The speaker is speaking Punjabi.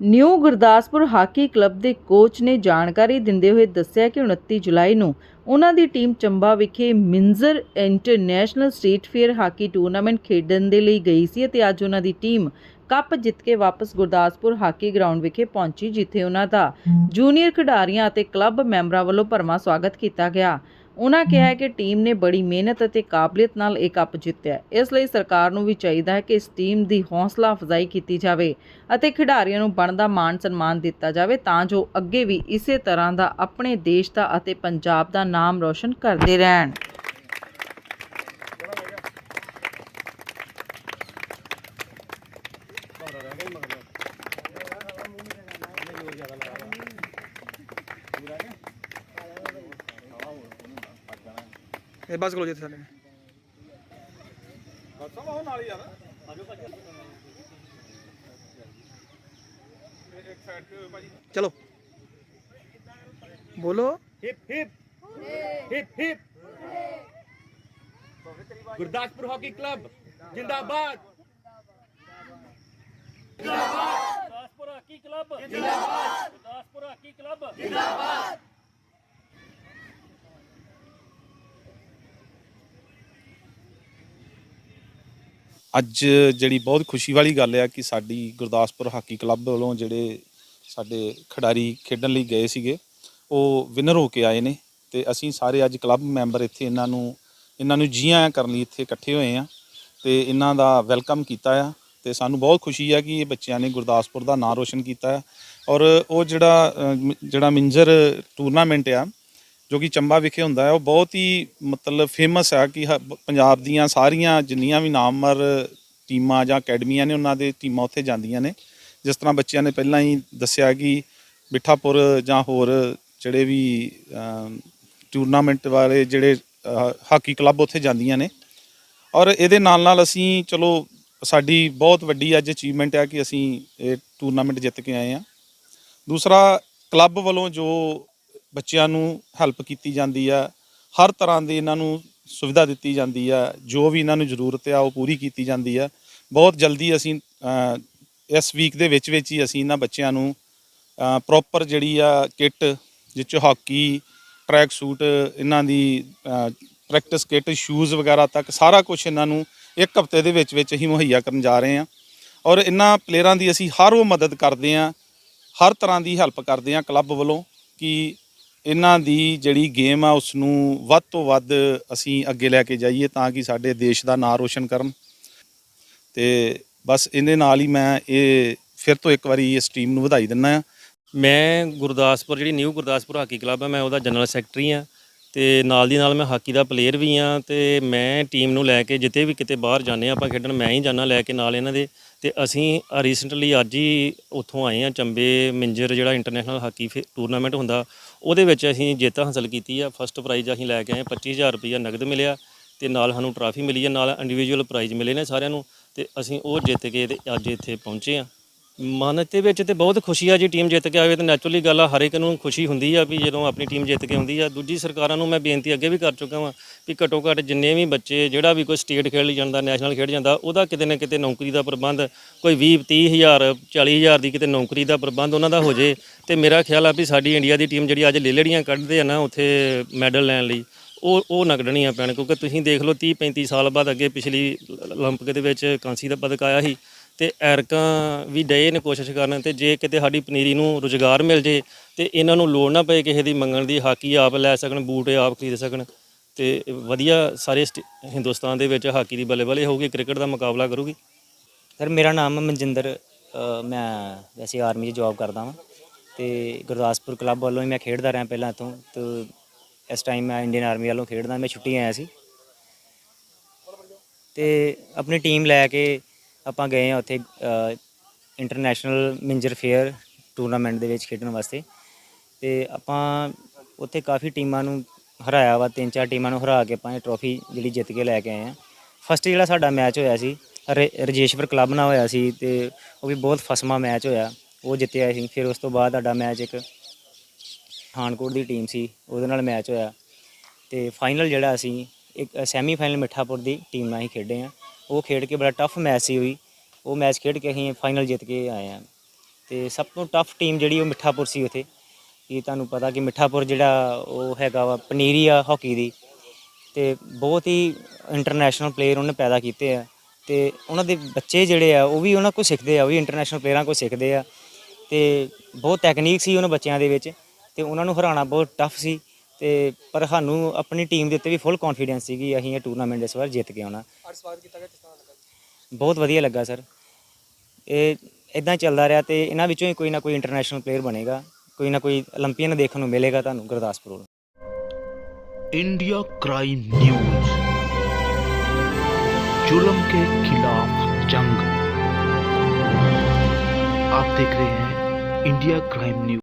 ਨਿਊ ਗੁਰਦਾਸਪੁਰ ਹਾਕੀ ਕਲੱਬ ਦੇ ਕੋਚ ਨੇ ਜਾਣਕਾਰੀ ਦਿੰਦੇ ਹੋਏ ਦੱਸਿਆ ਕਿ 29 ਜੁਲਾਈ ਨੂੰ ਉਹਨਾਂ ਦੀ ਟੀਮ ਚੰਬਾ ਵਿਖੇ Minjar international state fair hockey tournament ਖੇਡਣ ਦੇ ਲਈ ਗਈ ਸੀ ਅਤੇ ਅੱਜ ਉਹਨਾਂ ਦੀ ਟੀਮ ਕੱਪ ਜਿੱਤ ਕੇ ਵਾਪਸ ਗੁਰਦਾਸਪੁਰ ਹਾਕੀ ਗਰਾਊਂਡ ਵਿਖੇ ਪਹੁੰਚੀ ਜਿੱਥੇ ਉਹਨਾਂ ਦਾ ਜੂਨੀਅਰ ਖਿਡਾਰੀਆਂ ਅਤੇ ਕਲੱਬ ਮੈਂਬਰਾਂ ਵੱਲੋਂ ਭਰਵਾਂ ਸਵਾਗਤ ਕੀਤਾ ਗਿਆ। ਉਹਨਾਂ ਕਿਹਾ ਕਿ ਟੀਮ ਨੇ ਬੜੀ ਮਿਹਨਤ ਅਤੇ ਕਾਬਲੀਅਤ ਨਾਲ ਇਹ ਕੱਪ ਜਿੱਤਿਆ। ਇਸ ਲਈ ਸਰਕਾਰ ਨੂੰ ਵੀ ਚਾਹੀਦਾ ਹੈ ਕਿ ਇਸ ਟੀਮ ਦੀ ਹੌਸਲਾ ਅਫਜ਼ਾਈ ਕੀਤੀ ਜਾਵੇ ਅਤੇ ਖਿਡਾਰੀਆਂ ਨੂੰ ਬਣਦਾ ਮਾਣ ਸਨਮਾਨ ਦਿੱਤਾ ਜਾਵੇ ਤਾਂ ਜੋ ਅੱਗੇ ਵੀ ਇਸੇ ਤਰ੍ਹਾਂ ਦਾ ਆਪਣੇ ਦੇਸ਼ ਦਾ ਅਤੇ ਪੰਜਾਬ ਦਾ ਨਾਮ ਰੋਸ਼ਨ ਕਰਦੇ ਰਹਿਣ। ਇਹ ਬਸ ਕੋਲ ਜਿੱਥੇ ਸਾਡੇ ਚਲੋ ਬੋਲੋ hip hip hip hip Gurdaspur hockey club ਜਿੰਦਾਬਾਦ ਗੁਰਦਾਸਪੁਰ ਹਾਕੀ ਕਲੱਬ। ਜਿੰਦਾਬਾਦ ਗੁਰਦਾਸਪੁਰ ਹਾਕੀ ਕਲੱਬ। ਅੱਜ ਜਿਹੜੀ ਬਹੁਤ ਖੁਸ਼ੀ ਵਾਲੀ ਗੱਲ ਹੈ ਕਿ ਸਾਡੀ ਗੁਰਦਾਸਪੁਰ ਹਾਕੀ ਕਲੱਬ ਵੱਲੋਂ ਜਿਹੜੇ ਸਾਡੇ ਖਿਡਾਰੀ ਖੇਡਣ ਲਈ ਗਏ ਸੀਗੇ, ਉਹ ਵਿਨਰ ਹੋ ਕੇ ਆਏ ਨੇ ਤੇ ਅਸੀਂ ਸਾਰੇ ਅੱਜ ਕਲੱਬ ਮੈਂਬਰ ਇੱਥੇ ਇਹਨਾਂ ਨੂੰ ਇਹਨਾਂ ਨੂੰ ਜੀ ਆਇਆਂ ਕਰਨ ਲਈ ਇੱਥੇ ਇਕੱਠੇ ਹੋਏ ਆ ਤੇ ਇਹਨਾਂ ਦਾ ਵੈਲਕਮ ਕੀਤਾ ਆ। ਤੇ ਸਾਨੂੰ ਬਹੁਤ ਖੁਸ਼ੀ ਹੈ ਕਿ ਇਹ ਬੱਚਿਆਂ ਨੇ ਗੁਰਦਾਸਪੁਰ ਦਾ ਨਾਂ ਰੋਸ਼ਨ ਕੀਤਾ ਹੈ। ਔਰ ਉਹ ਜਿਹੜਾ ਜਿਹੜਾ ਮਿੰਜਰ ਟੂਰਨਾਮੈਂਟ ਆ, ਜੋ ਕਿ ਚੰਬਾ ਵਿਖੇ ਹੁੰਦਾ ਹੈ, ਉਹ ਬਹੁਤ ਹੀ ਮਤਲਬ ਫੇਮਸ ਹੈ ਕਿ ਹ- ਪੰਜਾਬ ਦੀਆਂ ਸਾਰੀਆਂ ਜਿੰਨੀਆਂ ਵੀ ਨਾਮਵਰ ਟੀਮਾਂ ਜਾਂ ਅਕੈਡਮੀਆਂ ਨੇ ਉਹਨਾਂ ਦੇ ਟੀਮਾਂ ਉੱਥੇ ਜਾਂਦੀਆਂ ਨੇ। ਜਿਸ ਤਰ੍ਹਾਂ ਬੱਚਿਆਂ ਨੇ ਪਹਿਲਾਂ ਹੀ ਦੱਸਿਆ ਕਿ ਬਿਠਾਪੁਰ ਜਾਂ ਹੋਰ ਜਿਹੜੇ ਵੀ ਟੂਰਨਾਮੈਂਟ ਵਾਲੇ ਜਿਹੜੇ ਹਾਕੀ ਕਲੱਬ ਉੱਥੇ ਜਾਂਦੀਆਂ ਨੇ। ਔਰ ਇਹਦੇ ਨਾਲ ਨਾਲ ਅਸੀਂ ਚਲੋ ਸਾਡੀ ਬਹੁਤ ਵੱਡੀ ਅੱਜ ਅਚੀਵਮੈਂਟ ਹੈ ਕਿ ਅਸੀਂ ਇਹ ਟੂਰਨਾਮੈਂਟ ਜਿੱਤ ਕੇ ਆਏ ਆ ਦੂਸਰਾ ਕਲੱਬ ਵੱਲੋਂ ਜੋ ਬੱਚਿਆਂ ਨੂੰ ਹੈਲਪ ਕੀਤੀ ਜਾਂਦੀ ਆ, ਹਰ ਤਰ੍ਹਾਂ ਦੀ ਇਹਨਾਂ ਨੂੰ ਸੁਵਿਧਾ ਦਿੱਤੀ ਜਾਂਦੀ ਆ, ਜੋ ਵੀ ਇਹਨਾਂ ਨੂੰ ਜ਼ਰੂਰਤ ਆ, ਉਹ ਪੂਰੀ ਕੀਤੀ ਜਾਂਦੀ ਆ। ਬਹੁਤ ਜਲਦੀ ਅਸੀਂ ਇਸ ਵੀਕ ਦੇ ਵਿੱਚ ਵਿੱਚ ਹੀ ਅਸੀਂ ਇਹਨਾਂ ਬੱਚਿਆਂ ਨੂੰ ਪ੍ਰੋਪਰ ਜਿਹੜੀ ਆ ਕਿੱਟ ਜਿਸ 'ਚ ਹਾਕੀ ਟਰੈਕ ਸੂਟ ਇਹਨਾਂ ਦੀ ਪ੍ਰੈਕਟਿਸ ਕਿੱਟ ਸ਼ੂਜ਼ ਵਗੈਰਾ ਤੱਕ ਸਾਰਾ ਕੁਝ ਇਹਨਾਂ ਨੂੰ ਇੱਕ ਹਫ਼ਤੇ ਦੇ ਵਿੱਚ ਵਿੱਚ ਹੀ ਮੁਹੱਈਆ ਕਰਨ ਜਾ ਰਹੇ ਹਾਂ ਔਰ ਇਹਨਾਂ ਪਲੇਅਰਾਂ ਦੀ ਅਸੀਂ ਹਰ ਉਹ ਮਦਦ ਕਰਦੇ ਹਾਂ, ਹਰ ਤਰ੍ਹਾਂ ਦੀ ਹੈਲਪ ਕਰਦੇ ਹਾਂ ਕਲੱਬ ਵੱਲੋਂ ਕਿ ਇਹਨਾਂ ਦੀ ਜਿਹੜੀ ਗੇਮ ਆ ਉਸ ਨੂੰ ਵੱਧ ਤੋਂ ਵੱਧ ਅਸੀਂ ਅੱਗੇ ਲੈ ਕੇ ਜਾਈਏ ਤਾਂ ਕਿ ਸਾਡੇ ਦੇਸ਼ ਦਾ ਨਾਂ ਰੋਸ਼ਨ ਕਰਨ। ਤੇ ਬਸ ਇਹਦੇ ਨਾਲ ਹੀ ਮੈਂ ਇਹ ਫਿਰ ਤੋਂ ਇੱਕ ਵਾਰੀ ਇਸ ਟੀਮ ਨੂੰ ਵਧਾਈ ਦਿੰਦਾ ਆ ਮੈਂ ਗੁਰਦਾਸਪੁਰ, ਜਿਹੜੀ ਨਿਊ ਗੁਰਦਾਸਪੁਰ ਹਾਕੀ ਕਲੱਬ ਹੈ ਮੈਂ ਉਹਦਾ ਜਨਰਲ ਸੈਕਟਰੀ ਆ ਤੇ ਨਾਲ ਦੀ ਨਾਲ ਮੈਂ ਹਾਕੀ ਦਾ ਪਲੇਅਰ ਵੀ ਆ ਤੇ ਮੈਂ ਟੀਮ ਨੂੰ ਲੈ ਕੇ ਜਿੱਤੇ ਵੀ ਕਿਤੇ ਬਾਹਰ ਜਾਂਦੇ ਹਾਂ, ਆਪਾਂ ਖੇਡਣ, ਮੈਂ ਹੀ ਜਾਣਾ ਲੈ ਕੇ ਨਾਲ ਇਹਨਾਂ ਦੇ। ਤੇ ਅਸੀਂ ਰੀਸੈਂਟਲੀ ਅੱਜ ਹੀ ਉੱਥੋਂ ਆਏ ਆ ਚੰਬੇ ਮਿੰਜਰ ਜਿਹੜਾ ਇੰਟਰਨੈਸ਼ਨਲ ਹਾਕੀ ਟੂਰਨਾਮੈਂਟ ਹੁੰਦਾ, ਉਹਦੇ ਵਿੱਚ ਅਸੀਂ ਜਿੱਤ ਹਾਸਲ ਕੀਤੀ ਆ। ਫਸਟ ਪ੍ਰਾਈਜ਼ ਅਸੀਂ ਲੈ ਕੇ ਆਏ 25000 ਰੁਪਈਆ ਨਗਦ ਮਿਲਿਆ ਤੇ ਨਾਲ ਸਾਨੂੰ ਟਰਾਫੀ ਮਿਲੀ ਹੈ ਨਾਲ ਇੰਡੀਵਿਜੂਅਲ ਪ੍ਰਾਈਜ਼ ਮਿਲੇ ਨੇ ਸਾਰਿਆਂ ਨੂੰ ਤੇ ਅਸੀਂ ਉਹ ਜਿੱਤ ਕੇ ਤੇ ਅੱਜ ਇੱਥੇ ਪਹੁੰਚੇ ਆ ਮਨ ਦੇ ਵਿੱਚ ਤੇ ਬਹੁਤ ਖੁਸ਼ੀ ਆ ਜੀ ਟੀਮ ਜਿੱਤ ਕੇ ਆਵੇ ਤੇ ਨੈਚੁਰਲੀ ਗੱਲ ਆ ਹਰ ਇੱਕ ਨੂੰ ਖੁਸ਼ੀ ਹੁੰਦੀ ਆ ਵੀ ਜਦੋਂ ਆਪਣੀ ਟੀਮ ਜਿੱਤ ਕੇ ਆਉਂਦੀ ਆ ਦੂਜੀ ਸਰਕਾਰਾਂ ਨੂੰ ਮੈਂ ਬੇਨਤੀ ਅੱਗੇ ਵੀ ਕਰ ਚੁੱਕਾ ਵਾਂ ਵੀ ਘੱਟੋ ਘੱਟ ਜਿੰਨੇ ਵੀ ਬੱਚੇ ਜਿਹੜਾ ਵੀ ਕੋਈ ਸਟੇਟ ਖੇਡ ਲਈ ਜਾਂਦਾ ਨੈਸ਼ਨਲ ਖੇਡ ਜਾਂਦਾ ਉਹਦਾ ਕਿਤੇ ਨਾ ਕਿਤੇ ਨੌਕਰੀ ਦਾ ਪ੍ਰਬੰਧ ਕੋਈ 20 30 ਹਜ਼ਾਰ 40 ਹਜ਼ਾਰ ਦੀ ਕਿਤੇ ਨੌਕਰੀ ਦਾ ਪ੍ਰਬੰਧ ਉਹਨਾਂ ਦਾ ਹੋ ਜੇ ਤੇ ਮੇਰਾ ਖਿਆਲ ਆ ਵੀ ਸਾਡੀ ਇੰਡੀਆ ਦੀ ਟੀਮ ਜਿਹੜੀ ਅੱਜ ਲੇਲੜੀਆਂ ਕੱਢਦੇ ਆ ਨਾ ਉੱਥੇ ਮੈਡਲ ਲੈਣ ਲਈ ਉਹ ਉਹ ਨਗੜਣੀਆਂ ਪੈਣ ਕਿਉਂਕਿ ਤੁਸੀਂ ਦੇਖ ਲਓ 30 35 ਸਾਲ ਬਾਅਦ ਅੱਗੇ ਪਿਛਲੀ 올림픽 ਦੇ ਵਿੱਚ ਕਾਂਸੀ ਦਾ ਪਦਕ ਆਇਆ ਸੀ ਤੇ ਐਰਕਾਂ ਵੀ ਡਏ ਨੇ ਕੋਸ਼ਿਸ਼ ਕਰਨ ਤੇ ਜੇ ਕਿਤੇ ਸਾਡੀ ਪਨੀਰੀ ਨੂੰ ਰੁਜ਼ਗਾਰ ਮਿਲ ਜੇ ਤੇ ਇਹਨਾਂ ਨੂੰ ਲੋੜ ਨਾ ਪਏ ਕਿਸੇ ਦੀ ਮੰਗਣ ਦੀ ਹਾਕੀ ਆਪ ਲੈ ਸਕਣ ਬੂਟ ਆਪ ਖਰੀਦ ਸਕਣ ਤੇ ਵਧੀਆ ਸਾਰੇ ਸਟੇ- ਹਿੰਦੁਸਤਾਨ ਦੇ ਵਿੱਚ ਹਾਕੀ ਦੀ ਬੱਲੇ ਬੱਲੇ ਹੋਊਗੀ ਕ੍ਰਿਕਟ ਦਾ ਮੁਕਾਬਲਾ ਕਰੂਗੀ। ਸਰ ਮੇਰਾ ਨਾਮ ਮਨਜਿੰਦਰ ਅ, ਮੈਂ ਵੈਸੇ ਆਰਮੀ 'ਚ ਜੌਬ ਕਰਦਾ ਹਾਂ ਤੇ ਗੁਰਦਾਸਪੁਰ ਕਲੱਬ ਵੱਲੋਂ ਹੀ ਮੈਂ ਖੇਡਦਾ ਰਿਹਾ ਪਹਿਲਾਂ ਤੋਂ ਤੇ ਇਸ ਟਾਈਮ ਮੈਂ ਇੰਡੀਅਨ ਆਰਮੀ ਵੱਲੋਂ ਖੇਡਦਾ ਮੈਂ ਛੁੱਟੀ ਆਇਆ ਸੀ। ਤੇ ਆਪਣੀ ਟੀਮ ਲੈ ਕੇ ਆਪਾਂ ਗਏ ਆ ਉੱਥੇ ਇੰਟਰਨੈਸ਼ਨਲ ਮਿੰਜਰ ਫੇਅਰ ਟੂਰਨਾਮੈਂਟ ਦੇ ਵਿੱਚ ਖੇਡਣ ਵਾਸਤੇ। ਤੇ ਆਪਾਂ ਉੱਥੇ ਕਾਫੀ ਟੀਮਾਂ ਨੂੰ ਹਰਾਇਆ ਵਾ, ਤਿੰਨ ਚਾਰ ਟੀਮਾਂ ਨੂੰ ਹਰਾ ਕੇ ਆਪਾਂ ਇਹ ਟਰੋਫੀ ਜਿਹੜੀ ਜਿੱਤ ਕੇ ਲੈ ਕੇ ਆਏ ਆ ਫਸਟ ਜਿਹੜਾ ਸਾਡਾ ਮੈਚ ਹੋਇਆ ਸੀ, ਰ- ਰਜੇਸ਼ਵਰ ਕਲੱਬ ਨਾਲ ਹੋਇਆ ਸੀ ਤੇ ਉਹ ਵੀ ਬਹੁਤ ਫਸਮਾ ਮੈਚ ਹੋਇਆ। ਉਹ ਜਿੱਤਿਆ ਸੀ, ਫਿਰ ਉਸ ਤੋਂ ਬਾਅਦ ਸਾਡਾ ਮੈਚ ਇੱਕ ਪਠਾਨਕੋਟ ਦੀ ਟੀਮ ਸੀ, ਉਹਦੇ ਨਾਲ ਮੈਚ ਹੋਇਆ। ਤੇ ਫਾਈਨਲ ਜਿਹੜਾ ਅਸੀਂ ਇੱਕ ਸੈਮੀ ਫਾਈਨਲ ਮਿੱਠਾਪੁਰ ਦੀ ਟੀਮ ਨਾਲ ਹੀ ਖੇਡੇ ਆ ਉਹ ਖੇਡ ਕੇ ਬੜਾ ਟਫ ਮੈਚ ਸੀ ਹੋਈ ਉਹ ਮੈਚ ਖੇਡ ਕੇ ਅਸੀਂ ਫਾਈਨਲ ਜਿੱਤ ਕੇ ਆਏ ਆ ਤੇ ਸਭ ਤੋਂ ਟਫ ਟੀਮ ਜਿਹੜੀ ਉਹ ਮਿੱਠਾਪੁਰ ਸੀ ਉੱਥੇ। ਕਿ ਤੁਹਾਨੂੰ ਪਤਾ ਕਿ ਮਿੱਠਾਪੁਰ ਜਿਹੜਾ ਉਹ ਹੈਗਾ ਵਾ, ਪਨੀਰੀ ਆ ਹਾਕੀ ਦੀ। ਤੇ ਬਹੁਤ ਹੀ ਇੰਟਰਨੈਸ਼ਨਲ ਪਲੇਅਰ ਉਹਨੇ ਪੈਦਾ ਕੀਤੇ ਆ। ਤੇ ਉਹਨਾਂ ਦੇ ਬੱਚੇ ਜਿਹੜੇ ਆ, ਉਹ ਵੀ ਉਹਨਾਂ ਕੋਲ ਸਿੱਖਦੇ ਆ, ਉਹ ਵੀ ਇੰਟਰਨੈਸ਼ਨਲ ਪਲੇਅਰਾਂ ਕੋਲ ਸਿੱਖਦੇ ਆ। ਤੇ ਬਹੁਤ ਟੈਕਨੀਕ ਸੀ ਉਹਨਾਂ ਬੱਚਿਆਂ ਦੇ ਵਿੱਚ। ਤੇ ਉਹਨਾਂ ਨੂੰ ਹਰਾਉਣਾ ਬਹੁਤ ਟਫ ਸੀ। ਤੇ ਪਰ ਸਾਨੂੰ ਆਪਣੀ ਟੀਮ ਦੇ ਉੱਤੇ ਵੀ ਫੁੱਲ ਕੌਨਫੀਡੈਂਸ ਸੀਗੀ, ਅਸੀਂ ਇਹ ਟੂਰਨਾਮੈਂਟ ਇਸ ਵਾਰ ਜਿੱਤ ਕੇ ਆਉਣਾ ਅੱਜ ਸਵਾਗਤ ਕੀਤਾ ਗਿਆ ਕਿਸ ਲੱਗਾ ਬਹੁਤ ਵਧੀਆ ਲੱਗਾ ਸਰ ਇਹ ਇਦਾਂ ਚੱਲਦਾ ਰਿਹਾ ਤੇ ਇਹਨਾਂ ਵਿੱਚੋਂ ਹੀ ਕੋਈ ਨਾ ਕੋਈ ਇੰਟਰਨੈਸ਼ਨਲ ਪਲੇਅਰ ਬਣੇਗਾ, ਕੋਈ ਨਾ ਕੋਈ 올림픽ਨ ਦੇਖਣ ਨੂੰ ਮਿਲੇਗਾ ਤੁਹਾਨੂੰ ਗੁਰਦਾਸਪੁਰ इंडिया क्राइम न्यूज जुल्म के खिलाफ जंग आप देख रहे हैं इंडिया क्राइम न्यूज